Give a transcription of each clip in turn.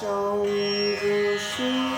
生命不。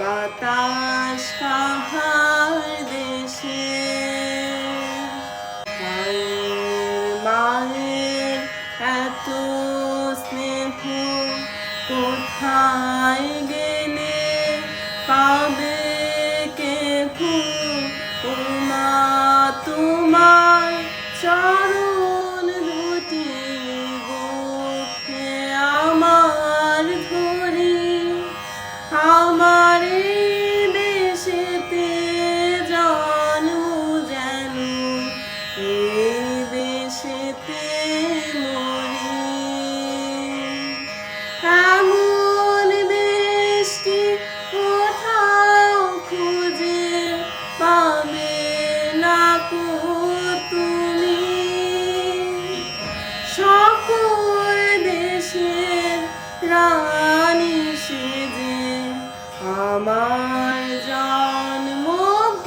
বাতাস কাহার দেশে মায়ের এত স্নেহ কোথায় গেলে পাবে কে মা তোমার চরণ রানী সেজে আমার জন্মভূমি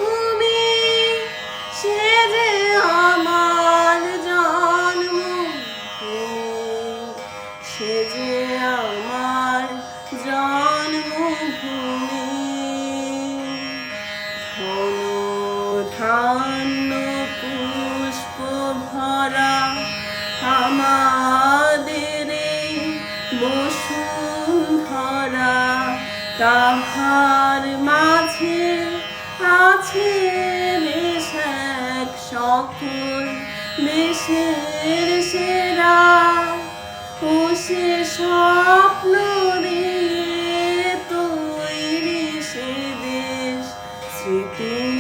সেজে আমার জন্মভূমি সেজে আমার জন্মভূমি। ধান্য পুষ্প ভরা আমাদের তাহার মাঝে আছে বেশ এক সকল দেশের সেরা। ও সে স্বপ্ন দিয়ে তৈরি সে দেশ, স্মৃতি